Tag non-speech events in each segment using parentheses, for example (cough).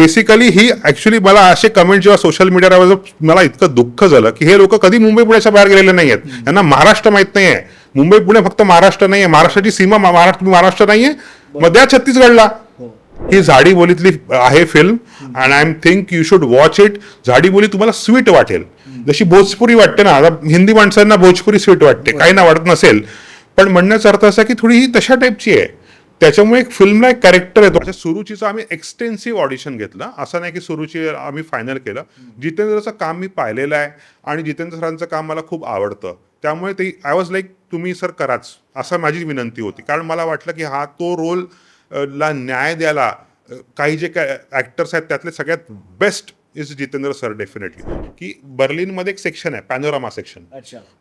Basically ही actually मला असे comment जेव्हा सोशल मीडियावर मला इतकं दुःख झालं की हे लोक कधी मुंबई पुण्याच्या बाहेर गेलेले नाही आहेत यांना महाराष्ट्र माहीत नाहीये. मुंबई पुणे फक्त महाराष्ट्र नाहीये. महाराष्ट्राची सीमा महाराष्ट्र महाराष्ट्र नाहीये. मग द्या छत्तीसगडला. ही. झाडी बोलीतली आहे film and I am think you should watch it Zadi Boli तुम्हाला स्वीट वाटेल. जशी भोजपुरी वाटते ना आता हिंदी माणसांना भोजपुरी स्वीट वाटते. काही ना वाटत नसेल. पण म्हणण्याचा अर्थ असा की थोडी ही तशा टाईपची आहे. त्याच्यामुळे एक फिल्मला एक कॅरेक्टर येतो. म्हणजे सुरुचीचं आम्ही एक्सटेन्सिव्ह ऑडिशन घेतलं. असं नाही की सुरुची आम्ही फायनल केलं. जितेंद्रचं काम मी पाहिलेलं आहे आणि जितेंद्र सरांचं काम मला खूप आवडतं. त्यामुळे ते आय वॉज लाईक तुम्ही सर कराच. असं माझी विनंती होती. कारण मला वाटलं की हा तो रोल ला न्याय द्यायला काही जे काय ॲक्टर्स आहेत त्यातले सगळ्यात best is Jitendra sir definitely की बर्लिनमध्ये एक सेक्शन आहे पॅनोरामा सेक्शन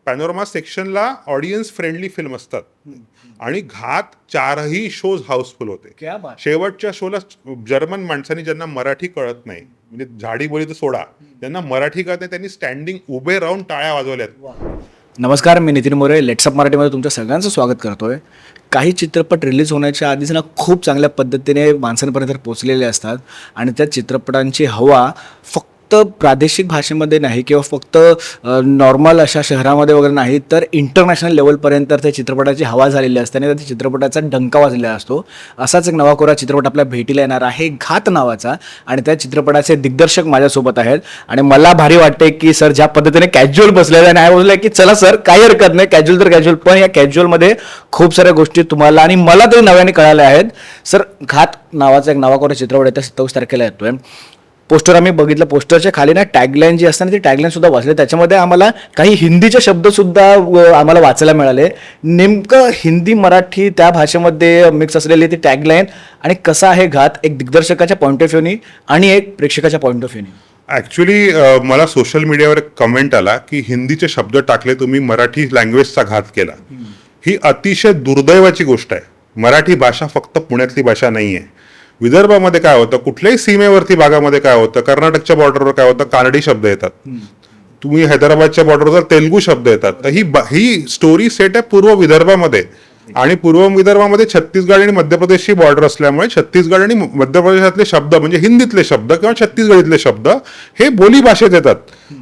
पॅनोरमा सेक्शनला ऑडियन्स फ्रेंडली फिल्म असतात. आणि घात चारही शोज हाऊसफुल होते. क्या बात. शेवटच्या शोला जर्मन माणसांनी ज्यांना मराठी कळत नाही म्हणजे झाडी बोली तर सोडा ज्यांना मराठी कळत नाही त्यांनी स्टँडिंग उभे राहून टाळ्या वाजवल्यात. नमस्कार मी नितीन मोरे. लेट्सअप मराठीमध्ये तुमच्या सगळ्यांचं स्वागत करतो आहे काही चित्रपट रिलीज होण्याच्या आधीच ना खूप चांगल्या पद्धतीने माणसांपर्यंत पोचलेले असतात आणि त्या चित्रपटांची हवा फक्त फक्त प्रादेशिक भाषेमध्ये नाही किंवा फक्त नॉर्मल अशा शहरामध्ये वगैरे नाही तर इंटरनॅशनल लेवलपर्यंत त्या चित्रपटाची हवा झालेली असते आणि त्या चित्रपटाचा डंका वाजलेला असतो. असाच एक नवाकोरा चित्रपट आपल्या भेटीला येणार आहे घात नावाचा. आणि त्या चित्रपटाचे दिग्दर्शक माझ्यासोबत आहेत. आणि मला भारी वाटते की सर ज्या पद्धतीने कॅज्युअल बसलेलं आहे नाही बोलले की चला सर काही हरकत नाही कॅज्युअल तर कॅज्युअल पण या कॅज्युअलमध्ये खूप साऱ्या गोष्टी तुम्हाला आणि मला तरी नव्याने कळाल्या आहेत. सर घात नावाचा एक नवाकोरा चित्रपट येत्या सत्तावीस तारखेला येतोय. पोस्टर आम्ही बघितलं. पोस्टरच्या खाली ना टॅगलाईन जी असते ना ती टॅगलाईन सुद्धा वाचली. त्याच्यामध्ये आम्हाला काही हिंदीचे शब्द सुद्धा अ, आम्हाला वाचायला मिळाले. नेमकं हिंदी मराठी त्या भाषेमध्ये मिक्स असलेली ती टॅगलाईन आणि कसा आहे घात एक दिग्दर्शकाच्या पॉईंट ऑफ व्ह्यूनी आणि एक प्रेक्षकाच्या पॉईंट ऑफ व्ह्यूनी ऍक्च्युली मला सोशल मीडियावर कमेंट आला की हिंदीचे शब्द टाकले तुम्ही मराठी लँग्वेजचा घात केला. ही अतिशय दुर्दैवाची गोष्ट आहे. मराठी भाषा फक्त पुण्यातली भाषा नाही आहे विदर्भामध्ये काय होतं कुठल्याही सीमेवरती भागामध्ये काय होतं कर्नाटकच्या बॉर्डरवर काय होतं कानडी शब्द येतात. तुम्ही हैदराबादच्या बॉर्डरवर तेलगू शब्द येतात तर ही ही स्टोरी सेट आहे पूर्व विदर्भामध्ये. आणि पूर्व विदर्भामध्ये छत्तीसगड आणि मध्य प्रदेशची बॉर्डर असल्यामुळे छत्तीसगड आणि मध्य प्रदेशातले शब्द म्हणजे हिंदीतले शब्द किंवा छत्तीसगडीतले शब्द हे बोली भाषेत येतात.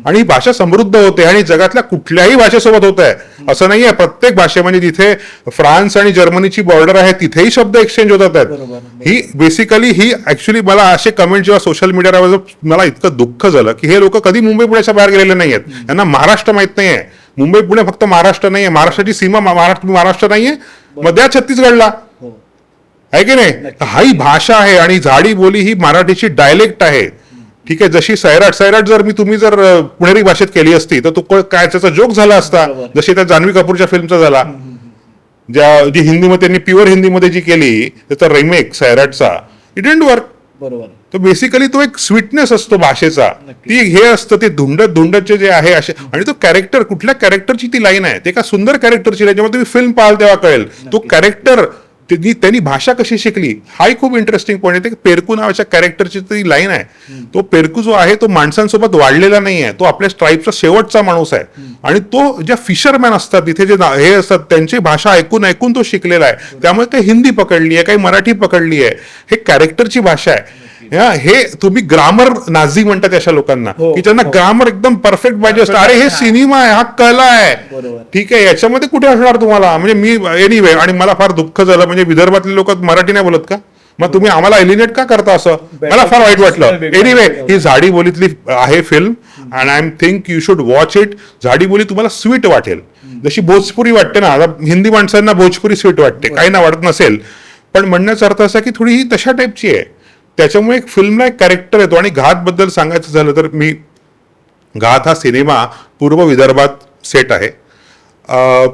आणि ही भाषा समृद्ध होते आणि जगातल्या कुठल्याही भाषेसोबत होत आहे. असं नाहीये प्रत्येक भाषे म्हणजे जिथे फ्रान्स आणि जर्मनीची बॉर्डर आहे तिथेही शब्द एक्सचेंज होतात. आहेत ही बेसिकली ही ऍक्च्युली मला असे कमेंट जेव्हा सोशल मीडियावर मला इतकं दुःख झालं की हे लोक कधी मुंबई पुण्याच्या बाहेर गेलेले नाही आहेत यांना महाराष्ट्र माहीत नाहीये. मुंबई पुणे फक्त महाराष्ट्र नाहीये. महाराष्ट्राची सीमा महाराष्ट्र महाराष्ट्र नाहीये? मग द्या छत्तीसगडला. आहे की नाही? हा ही भाषा आहे आणि झाडी बोली ही मराठीची डायलेक्ट आहे. ठीक आहे जशी सैराट सैराट जर मी तुम्ही जर पुणेरी भाषेत केली असती तर तो काय त्याचा जोक झाला असता जशी त्या जान्हवी कपूरच्या फिल्मचा झाला. ज्या जी हिंदीमध्ये त्यांनी प्युअर हिंदीमध्ये जी केली त्याचा रिमेक सैराटचा. इट डेंट वर्क बरोबर. तर बेसिकली तो एक स्वीटनेस असतो भाषेचा. ती हे असतं ते धुंडत धुंडतचे जे आहे असे आणि तो कॅरेक्टर कुठल्या कॅरेक्टरची ती लाईन आहे ते का सुंदर कॅरेक्टरची लाईन जेव्हा तुम्ही फिल्म पाहाल तेव्हा कळेल. तो कॅरेक्टर त्यांनी त्यांनी भाषा कशी शिकली हाही खूप इंटरेस्टिंग पॉईंट आहे. ते पेरकू नावाच्या कॅरेक्टरची ती लाईन आहे. तो पेरकू जो आहे तो माणसांसोबत वाढलेला नाही आहे. तो आपल्या स्ट्राईपचा शेवटचा माणूस आहे. आणि तो ज्या फिशरमॅन असतात तिथे जे हे असतात त्यांची भाषा ऐकून ऐकून तो शिकलेला आहे. त्यामुळे काही हिंदी पकडली आहे काही मराठी पकडली आहे. हे कॅरेक्टरची भाषा आहे. हा, हे तुम्ही ग्रामर नाझी म्हणतात अशा लोकांना हो, की त्यांना ग्रामर एकदम परफेक्ट पाहिजे असतं. अरे हे सिनेमा आहे हा कला आहे. ठीक आहे याच्यामध्ये कुठे असणार तुम्हाला? म्हणजे मी एनिवे आणि मला फार दुःख झालं म्हणजे विदर्भातले लोक मराठी नाही बोलत का? मग तुम्ही आम्हाला एलिनेट का करता असं? मला फार वाईट वाटलं. एनिवे ही झाडी बोलीतली आहे film and I am think you should watch it Zadi Boli तुम्हाला स्वीट वाटेल. जशी भोजपुरी वाटते ना आता हिंदी माणसांना भोजपुरी स्वीट वाटते. काही ना वाटत नसेल. पण म्हणण्याचा अर्थ असा की थोडी ही तशा टाईपची आहे. त्याच्यामुळे एक फिल्मला एक कॅरेक्टर येतो. आणि घात बद्दल सांगायचं झालं तर मी घात हा सिनेमा पूर्व विदर्भात सेट आहे.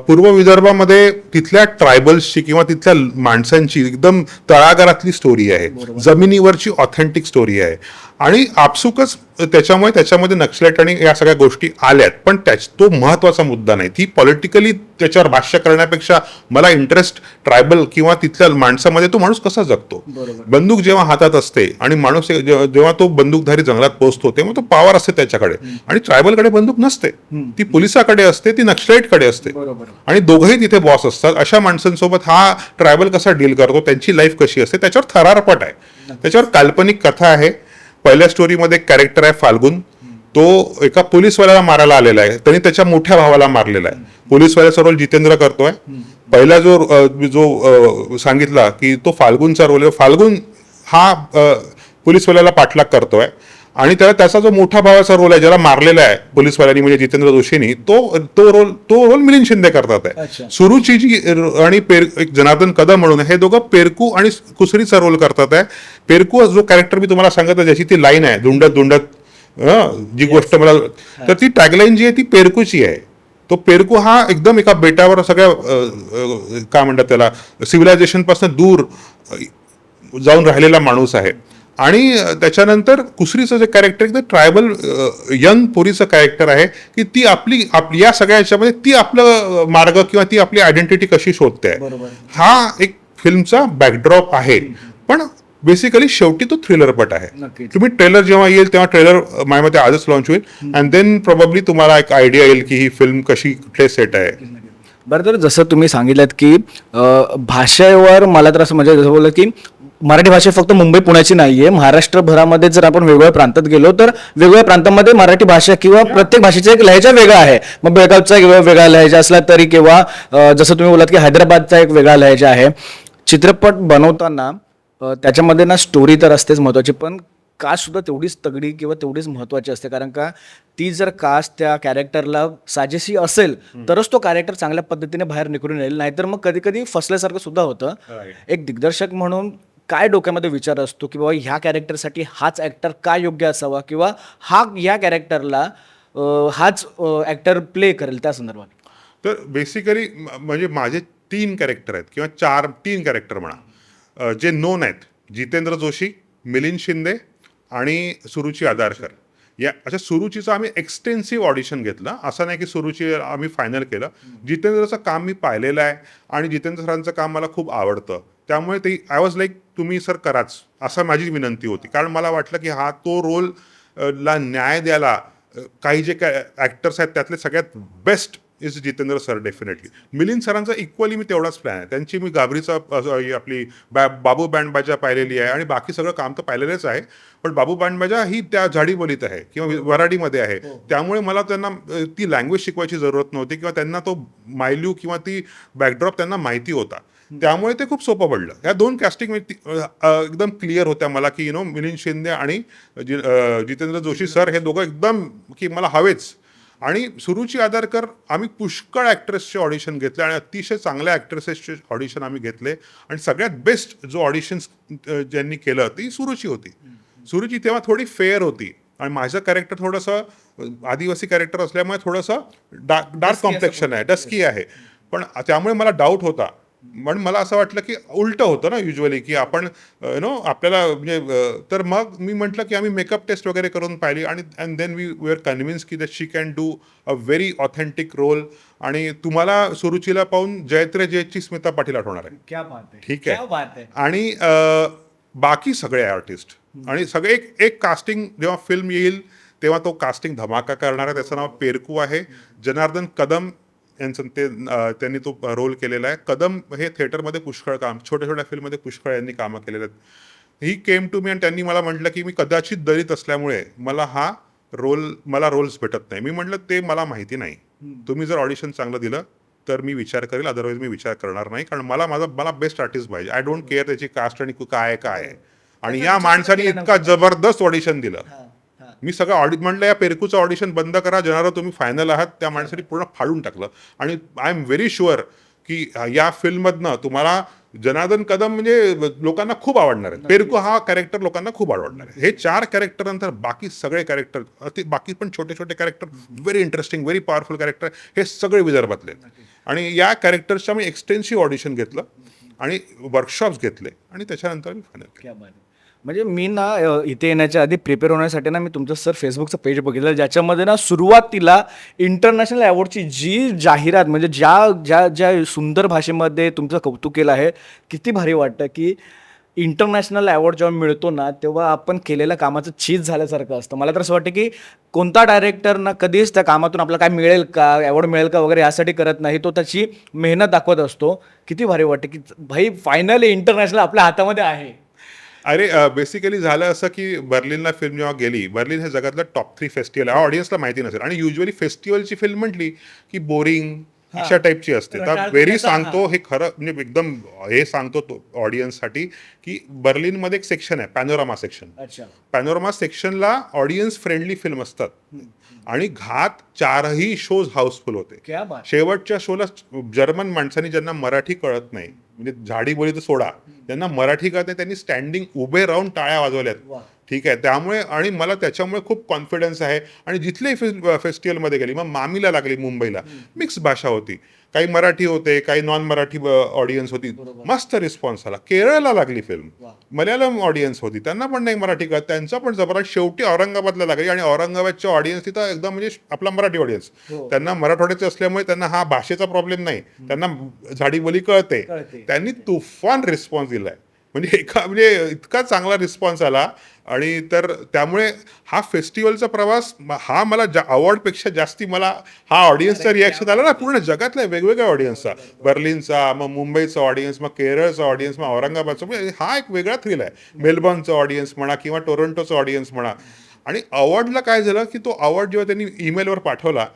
पूर्व विदर्भामध्ये तिथल्या ट्रायबल्सची किंवा तिथल्या माणसांची एकदम तळागारातली स्टोरी आहे. जमिनीवरची ऑथेंटिक स्टोरी आहे. आणि आपसुकच त्याच्यामुळे त्याच्यामध्ये नक्सलाईट आणि या सगळ्या गोष्टी आल्यात. पण त्याच तो महत्त्वाचा मुद्दा नाही. ती पॉलिटिकली त्याच्यावर भाष्य करण्यापेक्षा मला इंटरेस्ट ट्रायबल किंवा तिथल्या माणसामध्ये तो माणूस कसा जगतो? बंदूक जेव्हा हातात असते आणि माणूस जेव्हा तो बंदूकधारी जंगलात पोहोचतो तेव्हा तो पॉवर असते त्याच्याकडे. आणि ट्रायबलकडे बंदूक नसते. ती पोलिसाकडे असते ती नक्सलाईटकडे असते. आणि दोघंही तिथे बॉस असतात. अशा माणसांसोबत हा ट्रायबल कसा डील करतो त्यांची लाईफ कशी असते त्याच्यावर थरारपट आहे. त्याच्यावर काल्पनिक कथा आहे. पहिल्या स्टोरीमध्ये एक कॅरेक्टर आहे फाल्गुन. तो एका पोलीसवाल्याला मारायला आलेला आहे. त्यांनी त्याच्या मोठ्या भावाला मारलेला आहे. पोलीसवाल्याचा रोल जितेंद्र करतोय. पहिला जो जो सांगितला की तो फाल्गुनचा रोल आहे. फाल्गुन हा पोलीसवाल्याला पाठलाग करतोय. आणि त्याला त्याचा जो मोठा भावाचा रोल आहे ज्याला मारलेला आहे पोलीसवाल्यांनी म्हणजे जितेंद्र जोशीनी तो तो रोल तो रोल मिलिंद शिंदे करतात आहे. सुरुची जी आणि पेर एक जनार्दन कदम म्हणून हे दोघं पेरकू आणि कुसरीचा रोल करतात आहे. पेरकू जो कॅरेक्टर मी तुम्हाला सांगत आहे ज्याची ती लाईन आहे दुंडत हं, जी गोष्ट मला तर ती टॅगलाईन जी आहे ती पेरकूची आहे. तो पेरकू हा एकदम एका बेटावर सगळ्या काय म्हणतात त्याला सिव्हिलायझेशनपासून दूर जाऊन राहिलेला माणूस आहे. आणि त्याच्यानंतर कुसरीचं जे कॅरेक्टर एकदम ट्रायबल यंग पोरीचं कॅरेक्टर आहे की ती आपली आप या सगळ्या याच्यामध्ये ती आपलं मार्ग किंवा ती आपली आयडेंटिटी कशी शोधते. हा एक फिल्मचा बॅकड्रॉप आहे. पण बेसिकली शेवटी तो थ्रिलरपट आहे. तुम्ही ट्रेलर जेव्हा येईल तेव्हा ट्रेलर माझ्यामध्ये आजच लॉन्च होईल. अँड देन प्रोबॅबली तुम्हाला एक आयडिया येईल की ही फिल्म कशी कुठले सेट आहे. बरं तर जसं तुम्ही सांगितलं की भाषेवर मला तर असं म्हणजे जसं बोललं की मराठी भाषा फक्त मुंबई पुण्याची नाही आहे महाराष्ट्रभरामध्ये जर आपण वेगवेगळ्या प्रांतात गेलो तर वेगवेगळ्या प्रांतामध्ये मराठी भाषा किंवा प्रत्येक भाषेचा एक लहेजा वेगळा आहे. मग बेळगावचा एक वेगळा लहेजा असला तरी किंवा जसं तुम्ही बोलात की हैदराबादचा एक वेगळा लहेजा आहे. चित्रपट बनवताना त्याच्यामध्ये ना स्टोरी तर असतेच महत्वाची पण कास्ट सुद्धा तेवढीच तगडी किंवा तेवढीच महत्वाची असते. कारण का ती जर कास्ट त्या कॅरेक्टरला साजेशी असेल तरच तो कॅरेक्टर चांगल्या पद्धतीने बाहेर निघून येईल. नाहीतर मग कधी कधी फसल्यासारखं सुद्धा होतं. एक दिग्दर्शक म्हणून काय डोक्यामध्ये विचार असतो की बाबा ह्या कॅरेक्टरसाठी हाच ॲक्टर का योग्य असावा किंवा हा या कॅरेक्टरला हाच ॲक्टर प्ले करेल त्या संदर्भात तर बेसिकली म्हणजे माझे तीन कॅरेक्टर आहेत किंवा चार तीन कॅरेक्टर म्हणा. जे नोन आहेत जितेंद्र जोशी मिलिंद शिंदे आणि सुरुची आदारकर या अशा सुरुचीचं आम्ही एक्सटेन्सिव्ह ऑडिशन घेतलं. असं नाही की सुरुची आम्ही फायनल केलं. जितेंद्रचं काम मी पाहिलेलं आहे आणि जितेंद्र सरांचं काम मला खूप आवडतं. त्यामुळे ते आय वॉज लाईक तुम्ही सर कराच. असं माझी विनंती होती. कारण मला वाटलं की हा तो रोल ला न्याय द्यायला काही जे काय ॲक्टर्स आहेत त्यातले सगळ्यात best is Jitendra sir definitely Milind सरांचा इक्वली मी तेवढाच प्लॅन आहे. त्यांची मी गाबरीचा ही आपली बॅ बाबू बँड बाजा पाहिलेली आहे आणि बाकी सगळं काम तर पाहिलेलंच आहे. पण बाबू बँड बाजा ही त्या झाडी बोलीत आहे किंवा वराडीमध्ये आहे. त्यामुळे मला त्यांना ती लँग्वेज शिकवायची जरूरत नव्हती किंवा त्यांना तो मायल्यू किंवा ती बॅकड्रॉप त्यांना माहिती होता. त्यामुळे ते खूप सोपं पडलं. या दोन कास्टिंग एकदम क्लिअर होत्या मला की यु नो मिलिंद शिंदे आणि जितेंद्र जोशी सर हे दोघं एकदम की मला हवेच. आणि सुरुची आधारकर आम्ही पुष्कळ ॲक्ट्रेसचे ऑडिशन घेतले आणि अतिशय चांगल्या ॲक्ट्रेसेसचे ऑडिशन आम्ही घेतले. आणि सगळ्यात बेस्ट जो ऑडिशन्स ज्यांनी केलं ती सुरुची होती. सुरुची तेव्हा थोडी फेअर होती. आणि माझं कॅरेक्टर थोडंसं आदिवासी कॅरेक्टर असल्यामुळे थोडंसं डार्क डार्क कॉम्प्लेक्शन आहे डस्की आहे. पण त्यामुळे मला डाऊट होता. पण मला असं वाटलं की उलटं होतं ना युजली की आपण यु नो आपल्याला म्हणजे तर मग मी म्हटलं की आम्ही मेकअप टेस्ट वगैरे करून पाहिली आणि and then we we are convince की that she can do a very authentic role आणि तुम्हाला सुरुचीला पाहून जयत्रे जयची स्मिता पाटील आठवणार आहे. क्या बात आहे. ठीक आहे. आणि बाकी सगळे आर्टिस्ट आणि सगळे एक एक कास्टिंग जेव्हा फिल्म येईल तेव्हा तो कास्टिंग धमाका करणार आहे. त्याचं नाव पेरकू आहे. जनार्दन कदम यांचं ते त्यांनी तो रोल केलेला आहे. कदम हे थिएटरमध्ये पुष्कळ काम छोट्या छोट्या फिल्ममध्ये पुष्कळ यांनी कामं केलेले आहेत. ही केम टू मी आणि त्यांनी मला म्हटलं की मी कदाचित दलित असल्यामुळे मला हा रोल मला रोल्स भेटत नाही. मी म्हटलं ते मला माहिती नाही. तुम्ही जर ऑडिशन चांगलं दिलं तर मी विचार करेल. अदरवाईज मी विचार करणार नाही. कारण मला माझा मला बेस्ट आर्टिस्ट पाहिजे. आय डोंट केअर त्याची कास्ट आणि काय काय आहे. आणि या माणसाने इतका जबरदस्त ऑडिशन दिलं. मी सगळं ऑडि म्हणलं या पेरकूचं ऑडिशन बंद करा जनारा तुम्ही फायनल आहात. त्या माणसाने पूर्ण फाडून टाकलं. आणि आय एम व्हेरी शुअर की या फिल्ममधनं तुम्हाला जनार्दन कदम म्हणजे लोकांना खूप आवडणार आहे. पेरकू हा कॅरेक्टर लोकांना खूप आवडणार आहे. हे चार कॅरेक्टर नंतर बाकी सगळे कॅरेक्टर अति बाकी पण छोटे छोटे character very interesting very powerful character हे सगळे विदर्भातले. आणि या कॅरेक्टर्सचं मी एक्सटेन्सिव्ह ऑडिशन घेतलं आणि वर्कशॉप्स घेतले आणि त्याच्यानंतर मी फायनल. म्हणजे मी ना अ, इथे येण्याच्या आधी प्रिपेअर होण्यासाठी ना मी तुमचं सर फेसबुकचं पेज बघितलं ज्याच्यामध्ये ना सुरुवातीला इंटरनॅशनल अवॉर्डची जी जाहिरात म्हणजे ज्या ज्या ज्या सुंदर भाषेमध्ये तुमचं कौतुक केलं आहे किती भारी वाटतं की इंटरनॅशनल अवॉर्ड जेव्हा मिळतो ना तेव्हा आपण केलेल्या कामाचं चीज झाल्यासारखं असतं. मला तर असं वाटतं की कोणता डायरेक्टर ना कधीच त्या कामातून आपल्याला काय मिळेल का अवॉर्ड मिळेल का वगैरे यासाठी करत नाही. तो त्याची मेहनत दाखवत असतो. किती भारी वाटतं की भाई फायनली इंटरनॅशनल आपल्या हातामध्ये आहे. अरे बेसिकली झालं असं की बर्लिनला फिल्म जेव्हा गेली बर्लिन हे जगातलं टॉप थ्री फेस्टिवल आहे. ऑडियन्सला माहिती नसेल. आणि युजली फेस्टिवलची फिल्म म्हटली की बोरिंग अशा टाईपची असते. तर करण्याचा, सांगतो हे खरं म्हणजे एकदम हे सांगतो ऑडियन्ससाठी की बर्लिनमध्ये एक सेक्शन आहे पॅनोरामा सेक्शन पॅनोरमा सेक्शनला ऑडियन्स फ्रेंडली फिल्म असतात. आणि घात चारही शोज हाऊसफुल होते. शेवटच्या शोला जर्मन माणसांनी ज्यांना मराठी कळत नाही म्हणजे झाडी बोली तर सोडा. ज्यांना मराठी कळत नाही त्यांनी स्टँडिंग उभे राहून टाळ्या वाजवल्यात. ठीक आहे त्यामुळे आणि मला त्याच्यामुळे खूप कॉन्फिडन्स आहे. आणि जिथल्याही फेस्टिवलमध्ये गेली मग मामीला लागली मुंबईला. मिक्स भाषा होती. काही मराठी होते काही नॉन मराठी ऑडियन्स होती. मस्त रिस्पॉन्स आला. केरळला लागली फिल्म मल्याळम ऑडियन्स होती. त्यांना पण नाही मराठी कळत. त्यांचा पण जबरदस्त शेवटी औरंगाबादला लागली. आणि औरंगाबादच्या ऑडियन्स तिथं एकदम म्हणजे आपला मराठी ऑडियन्स हो. त्यांना मराठवाड्याचे असल्यामुळे त्यांना हा भाषेचा प्रॉब्लेम नाही. त्यांना झाडी बोली कळते. कळते. त्यांनी तुफान रिस्पॉन्स दिलाय. म्हणजे एका म्हणजे इतका चांगला रिस्पॉन्स आला. आणि तर त्यामुळे हा फेस्टिवलचा प्रवास हा मला जा अवॉर्डपेक्षा जास्ती मला हा ऑडियन्सचा रिॲक्शन आला ना पूर्ण जगातल्या वेगवेगळ्या ऑडियन्सचा बर्लिनचा मग मुंबईचा ऑडियन्स मग केरळचा ऑडियन्स मग औरंगाबादचा. म्हणजे हा एक वेगळा थ्रिल आहे. मेलबर्नचा ऑडियन्स म्हणा किंवा टोरंटोचा ऑडियन्स म्हणा. आणि अवॉर्डला काय झालं की तो अवॉर्ड जेव्हा त्यांनी ईमेलवर पाठवला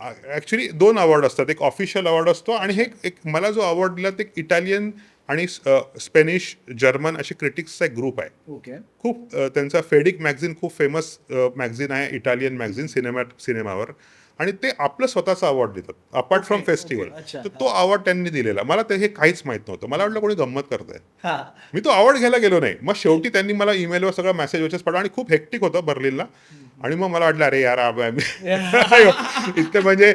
ॲक्च्युली दोन अवॉर्ड असतात. एक ऑफिशियल अवॉर्ड असतो आणि हे एक मला जो अवॉर्ड दिला ते इटालियन आणि स्पेनिश जर्मन असे क्रिटिक्सचा एक ग्रुप आहे. ओके. खूप त्यांचा फेडिक मॅगझिन खूप फेमस मॅगझिन आहे इटालियन मॅगझिन सिनेमा सिनेमावर आणि ते आपलं स्वतःचा अवॉर्ड देतात अपार्ट फ्रॉम फेस्टिवल. तर तो अवॉर्ड त्यांनी दिलेला. मला ते हे काहीच माहीत नव्हतं. मला वाटलं कोणी गंमत करतंय. हा. मी तो अवॉर्ड घ्यायला गेलो नाही. मग शेवटी त्यांनी मला ईमेलवर सगळं मेसेज वचेस पाठवा आणि खूप हेक्टिक होतं बर्लिनला. आणि मग मला वाटलं अरे यार (laughs) इतकं म्हणजे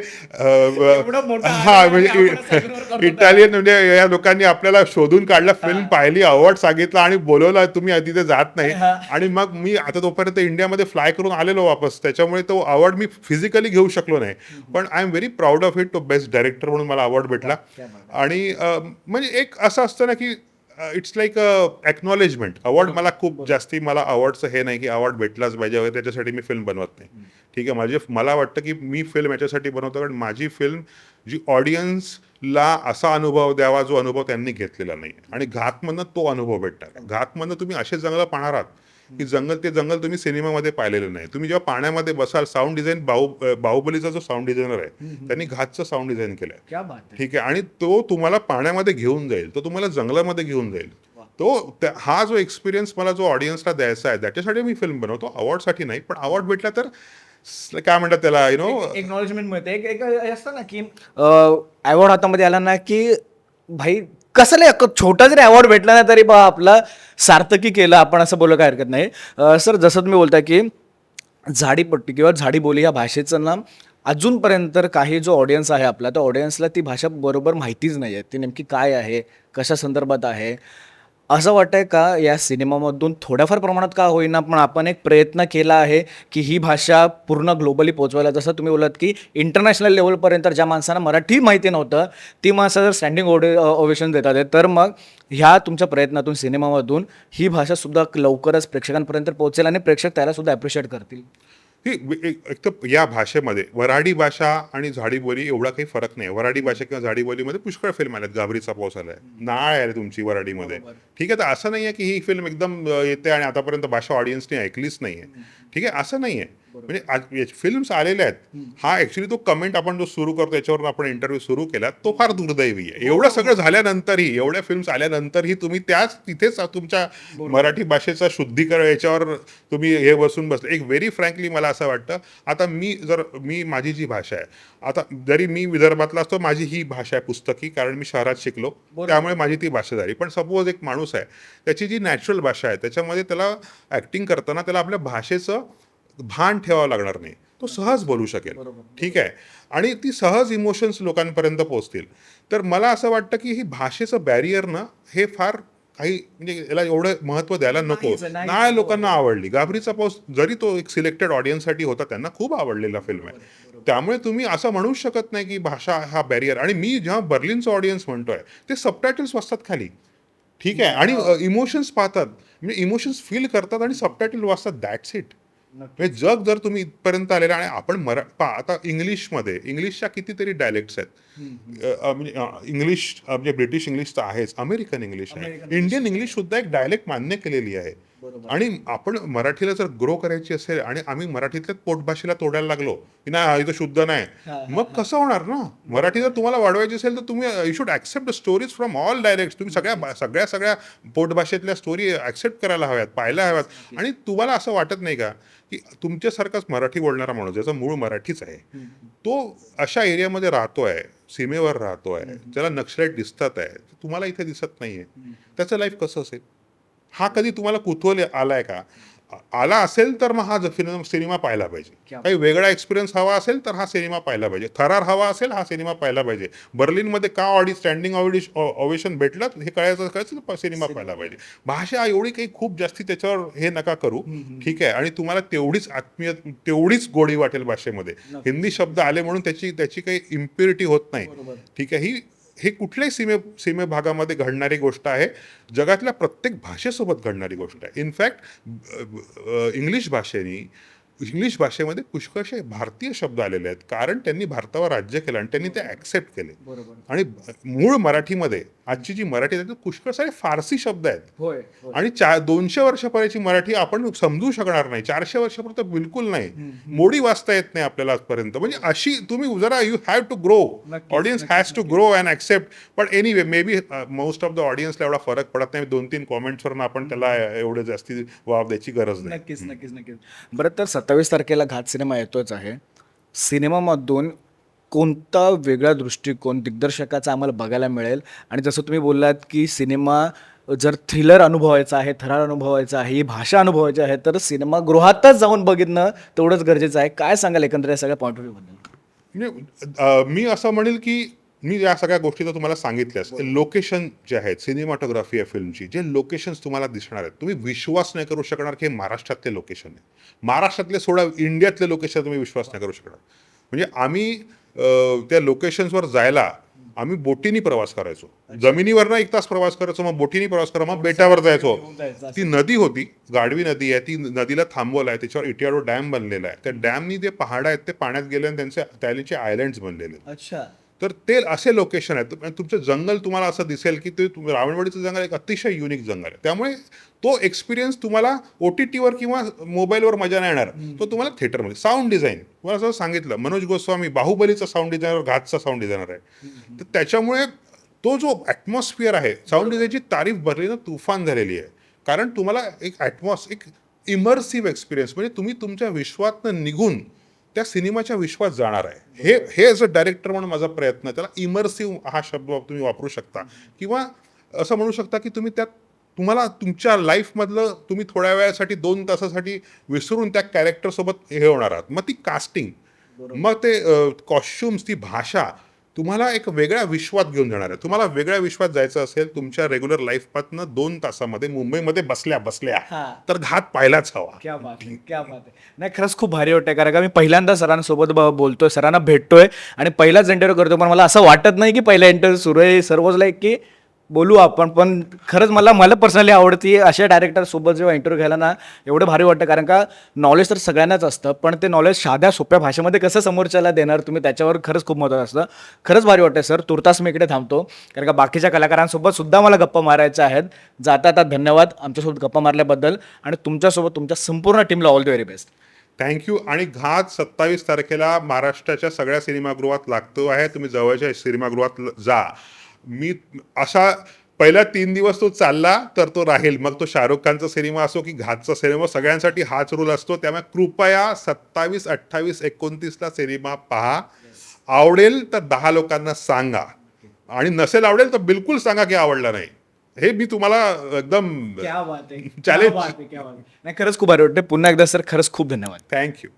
हा म्हणजे इटालियन म्हणजे या लोकांनी आपल्याला शोधून काढलं फिल्म पाहिली अवॉर्ड सांगितलं आणि बोलवलं तुम्ही तिथे जात नाही. आणि मग मी आता तोपर्यंत इंडियामध्ये फ्लाय करून आलेलो वापस. त्याच्यामुळे तो अवॉर्ड मी फिजिकली घेऊ शकलो नाही. पण I am very proud of it तो बेस्ट डायरेक्टर म्हणून मला अवॉर्ड भेटला. आणि म्हणजे एक असं असतं ना की इट्स लाईक एक्नॉलेजमेंट अवॉर्ड मला खूप जास्ती मला अवॉर्डचं हे नाही की अवॉर्ड भेटलाच पाहिजे वगैरे त्याच्यासाठी मी फिल्म बनवत नाही. ठीक आहे माझे मला वाटतं की मी फिल्म याच्यासाठी बनवतो कारण माझी फिल्म जी ऑडियन्सला असा अनुभव द्यावा जो अनुभव त्यांनी घेतलेला नाही आणि घातमधनं तो अनुभव भेटणार. घातमधनं तुम्ही असे जंगल पाहणार आहात. की जंगल ते जंगल तुम्ही सिनेमामध्ये पाहिलेलं नाही. तुम्ही जेव्हा पाण्यामध्ये बसाल साऊंड डिझाईन बाहु बाहुबलीचा जो साऊंड डिझायनर आहे त्यांनी घातचं साऊंड डिझाईन केलंय. क्या बात आहे. ठीक आहे? आणि तो तुम्हाला पाण्यामध्ये घेऊन जाईल तो तुम्हाला जंगलामध्ये घेऊन जाईल. तो हा जो एक्सपिरियन्स मला जो ऑडियन्सला द्यायचा आहे त्याच्यासाठी मी फिल्म बनवतो. अवॉर्डसाठी नाही पण अवॉर्ड भेटला तर काय म्हणतात त्याला यु नो एक्नॉलेजमेंट मिळते. एक असतं ना की अवॉर्ड हातामध्ये आला ना की भाई कसं लय छोटा जरी अवॉर्ड भेटला नाही तरी बा आपला सार्थकी केलं आपण असं बोललं काय हरकत नाही. सर जसं तुम्ही बोलताय की झाडीपट्टी किंवा झाडी बोली या भाषेचं ना अजूनपर्यंत काही जो ऑडियन्स आहे आपला त्या ऑडियन्सला ती भाषा बरोबर माहितीच नाही आहे ती नेमकी काय आहे कशा संदर्भात आहे? असं वाटतंय का या सिनेमामधून थोड्याफार प्रमाणात का होईना पण आपण एक प्रयत्न केला आहे की ही भाषा पूर्ण ग्लोबली पोचवायला. जसं तुम्ही बोलत की इंटरनॅशनल लेवलपर्यंत ज्या माणसांना मराठी माहिती नव्हतं ती माणसं जर स्टँडिंग ओडे ओवेशन देतात आहे, तर मग ह्या तुमच्या प्रयत्नातून सिनेमामधून ही भाषा सुद्धा लवकरच प्रेक्षकांपर्यंत पोहोचेल आणि प्रेक्षक त्याला सुद्धा करतील. एक एक तर या भाषेमध्ये वराडी भाषा आणि झाडीबोली एवढा काही फरक नाही. वराडी भाषा किंवा झाडीबोलीमध्ये पुष्कळ फिल्म आल्यात. गाभरीचा पाऊस आलाय. नाळ आहे तुमची वराडीमध्ये. ठीक आहे तर असं नाही आहे की ही फिल्म एकदम येते आणि आतापर्यंत भाषा ऑडियन्सने ऐकलीच नाहीये. ठीक आहे असं नाहीये. म्हणजे फिल्म्स आलेल्या आहेत. हा ऍक्च्युली तो कमेंट आपण जो सुरू करतो याच्यावर आपण इंटरव्ह्यू सुरू केला तो फार दुर्दैवी आहे. एवढं सगळं झाल्यानंतरही एवढ्या फिल्म्स आल्यानंतरही तुम्ही त्याच तिथेच तुमच्या मराठी भाषेचा शुद्धीकरण याच्यावर तुम्ही हे बसून बसले. एक व्हेरी फ्रँकली मला असं वाटतं आता मी जर मी माझी जी भाषा आहे आता जरी मी विदर्भातला असतो माझी ही भाषा आहे पुस्तकी कारण मी शहरात शिकलो. त्यामुळे माझी ती भाषा झाली पण सपोज एक माणूस आहे त्याची जी नॅचरल भाषा आहे त्याच्यामध्ये त्याला ऍक्टिंग करताना त्याला आपल्या भाषेचं भान ठेवावं लागणार नाही. तो सहज बोलू शकेल. ठीक आहे? आणि ती सहज इमोशन्स लोकांपर्यंत पोहोचतील. तर मला असं वाटतं की ही भाषेचं बॅरियर ना हे फार काही म्हणजे याला एवढं महत्त्व द्यायला नको. नाही लोकांना आवडली. गाभरीचा पाऊस जरी तो एक सिलेक्टेड ऑडियन्ससाठी होता त्यांना खूप आवडलेला फिल्म आहे. त्यामुळे तुम्ही असं म्हणू शकत नाही की भाषा हा बॅरियर आणि मी जेव्हा बर्लिनचं ऑडियन्स म्हणतोय ते सबटायटल्स वाचतात खाली. ठीक आहे? आणि इमोशन्स पाहतात. म्हणजे इमोशन्स फील करतात आणि सबटायटल वाचतात. दॅट्स इट म्हणजे जग जर तुम्ही इथपर्यंत आलेला आणि आपण मरा पहा आता इंग्लिशमध्ये इंग्लिशच्या कितीतरी डायलेक्ट्स आहेत. म्हणजे इंग्लिश म्हणजे ब्रिटिश इंग्लिश तर आहेच अमेरिकन इंग्लिश आहे. इंडियन इंग्लिश सुद्धा एक डायलेक्ट मान्य केलेली आहे. आणि आपण मराठीला जर ग्रो करायची असेल आणि आम्ही मराठीतल्याच पोटभाषेला तोडायला लागलो की नाही इथं शुद्ध नाही मग कसं होणार ना? मराठी जर तुम्हाला वाढवायची असेल तर तुम्ही you should accept the stories from all direct तुम्ही सगळ्या सगळ्या सगळ्या पोटभाषेतल्या स्टोरी ऍक्सेप्ट करायला हव्यात पाहायला हव्यात. आणि तुम्हाला असं वाटत नाही का की तुमच्यासारखाच मराठी बोलणारा माणूस ज्याचा मूळ मराठीच आहे तो अशा एरियामध्ये राहतोय सीमेवर राहतोय ज्याला नक्षलाईट दिसतात आहे तुम्हाला इथे दिसत नाहीये. त्याचं लाईफ कसं असेल? हा कधी तुम्हाला कुतूहल आलाय का? आला असेल तर मग हा फिल्म सिनेमा पाहायला पाहिजे. काही वेगळा एक्सपिरियन्स हवा असेल तर हा सिनेमा पाहायला पाहिजे. थरार हवा असेल हा सिनेमा पाहायला पाहिजे. बर्लिनमध्ये का ऑडी स्टँडिंग ऑडिश ओवेशन भेटलं हे कळायचं कळायचं सिनेमा पाहायला पाहिजे. भाषा एवढी काही खूप जास्ती त्याच्यावर हे नका करू. ठीक आहे. आणि तुम्हाला तेवढीच आत्मीय तेवढीच गोडी वाटेल भाषेमध्ये. हिंदी शब्द आले म्हणून त्याची त्याची काही इम्प्युरिटी होत नाही. ठीक आहे. ही हे कुठल्याही सीमे सीमे भागामध्ये घडणारी गोष्ट आहे. जगातल्या प्रत्येक भाषेसोबत घडणारी गोष्ट आहे. इनफॅक्ट इंग्लिश भाषेने इंग्लिश भाषेमध्ये पुष्कळसे भारतीय शब्द आलेले आहेत. कारण त्यांनी भारतावर राज्य केलं आणि त्यांनी ते ॲक्सेप्ट केले. बरोबर. आणि मूळ मराठीमध्ये आजची जी मराठी आहे पुष्कळ सारे फारसी शब्द आहेत. आणि चार दोनशे वर्षापर्यंतची मराठी आपण समजू शकणार नाही. चारशे वर्षापर्यंत बिलकुल नाही. मोडी वाचता येत नाही आपल्याला आजपर्यंत. म्हणजे अशी तुम्ही जरा you have to grow audience has to grow and accept पण anyway maybe most of the ऑडियन्सला एवढा फरक पडत नाही. दोन तीन कॉमेंट्सवरून आपण त्याला एवढं जास्ती वाव द्यायची गरज नाही. नक्कीच नक्कीच नक्कीच. बरं तर सत्तावीस तारखेला घात सिनेमा येतोच आहे. सिनेमामधून कोणता वेगळा दृष्टिकोन दिग्दर्शकाचा आम्हाला बघायला मिळेल? आणि जसं तुम्ही बोललात की सिनेमा जर थ्रिलर अनुभवायचा आहे थरार अनुभवायचा आहे ही भाषा अनुभवायची आहे तर सिनेमागृहातच जाऊन बघितणं तेवढंच गरजेचं आहे. काय सांगाल एकंदर या सगळ्या पॉईंट ऑफ व्ह्यूबद्दल मी असं म्हणेल की मी या सगळ्या गोष्टी तर तुम्हाला सांगितल्यास लोकेशन जे आहेत सिनेमाटोग्राफी आहे फिल्मची जे लोकेशन्स तुम्हाला दिसणार आहेत तुम्ही विश्वास नाही करू शकणार की हे महाराष्ट्रातले लोकेशन आहे महाराष्ट्रातले सोडा इंडियातले लोकेशन तुम्ही विश्वास नाही करू शकणार. म्हणजे आम्ही त्या लोकेशन्सवर जायला आम्ही बोटीनी प्रवास करायचो. जमिनीवरनं एक तास प्रवास करायचो मग बोटीनी प्रवास करा मग बेटावर जायचो. ती नदी होती गाढवी नदी आहे ती नदीला थांबवलं आहे त्याच्यावर इटियाडो डॅम बनलेला आहे. त्या डॅमनी जे पहाड आहेत ते पाण्यात गेले आणि त्यांचे त्याचे आयलँड्स बनलेले तर ते असे लोकेशन आहेत. आणि तुमचं जंगल तुम्हाला असं दिसेल की ते रावणवाडीचं जंगल एक अतिशय युनिक जंगल आहे. त्यामुळे तो एक्सपिरियन्स तुम्हाला ओ टी टीवर किंवा मोबाईलवर मजा नाही येणार. तो तुम्हाला थिएटरमध्ये साऊंड डिझाईन तुम्हाला असं सांगितलं मनोज गोस्वामी बाहुबलीचा साऊंड डिझायनर घातचा साऊंड डिझायनर आहे. तर त्याच्यामुळे तो जो ॲटमॉस्फिअर आहे साऊंड डिझाईनची तारीफ भरली तुफान झालेली आहे. कारण तुम्हाला एक ॲटमॉस एक इमर्सिव्ह एक्सपिरियन्स म्हणजे तुम्ही तुमच्या विश्वातनं निघून त्या सिनेमाच्या विश्वात जाणार आहे. हे हे ॲज अ डायरेक्टर म्हणून माझा प्रयत्न आहे. त्याला इमर्सिव्ह हा शब्द तुम्ही वापरू शकता. किंवा असं म्हणू शकता की तुम्ही त्यात तुम्हाला तुमच्या लाईफमधलं तुम्ही थोड्या वेळासाठी दोन तासासाठी विसरून त्या कॅरेक्टरसोबत हे होणार आहात. मग ती कास्टिंग मग ते कॉस्ट्युम्स ती भाषा तुम्हाला एक वेगळ्या विश्वात घेऊन जाणार आहे. तुम्हाला वेगळ्या विश्वात जायचं असेल तुमच्या रेग्युलर लाईफपातनं दोन तासामध्ये मुंबईमध्ये बसल्या बसल्या. तर घात पाहायलाच हवा. क्या बात आहे क्या बात आहे. नाही खरंच खूप भारी वाटतंय कारण का मी पहिल्यांदा सरांसोबत ब- बोलतोय सरांना भेटतोय आणि पहिलाच इंटरव्ह्यू करतो पण मला असं वाटत नाही की पहिला इंटरव्ह्यू सुरू आहे. सर्वच लाईक की बोलू आपण पण खरंच मला मला पर्सनली आवडती अशा डायरेक्टरसोबत जेव्हा इंटरव्ह्यू घ्यायला ना एवढं भारी वाटतं. कारण का नॉलेज तर सगळ्यांनाच असतं पण ते नॉलेज साध्या सोप्या भाषेमध्ये कसं समोरच्याला देणार तुम्ही त्याच्यावर खरंच खूप महत्त्वाचं असतं. खरंच भारी वाटतं सर तुर्तास मी इकडे थांबतो. कारण का बाकीच्या कलाकारांसोबत सुद्धा मला गप्पा मारायच्या आहेत. जाता आता धन्यवाद आमच्यासोबत गप्पा मारल्याबद्दल. आणि तुमच्यासोबत तुमच्या संपूर्ण टीमला all the very best thank you आणि घात सत्तावीस तारखेला महाराष्ट्राच्या सगळ्या सिनेमागृहात लागतो आहे. तुम्ही जवळच्या सिनेमागृहात जा. मी असा पहिल्या तीन दिवस तो चालला तर तो राहील. मग तो शाहरुख खानचा सिनेमा असो की घातचा सिनेमा सगळ्यांसाठी हाच रूल असतो. त्यामुळे कृपया सत्तावीस अठ्ठावीस एकोणतीसला सिनेमा पहा. आवडेल तर दहा लोकांना सांगा. आणि नसेल आवडेल तर बिलकुल सांगा की आवडला नाही. हे मी तुम्हाला एकदम आहे. नाही खरंच खूप भारी वाटते पुन्हा एकदा सर खरंच खूप धन्यवाद. थँक्यू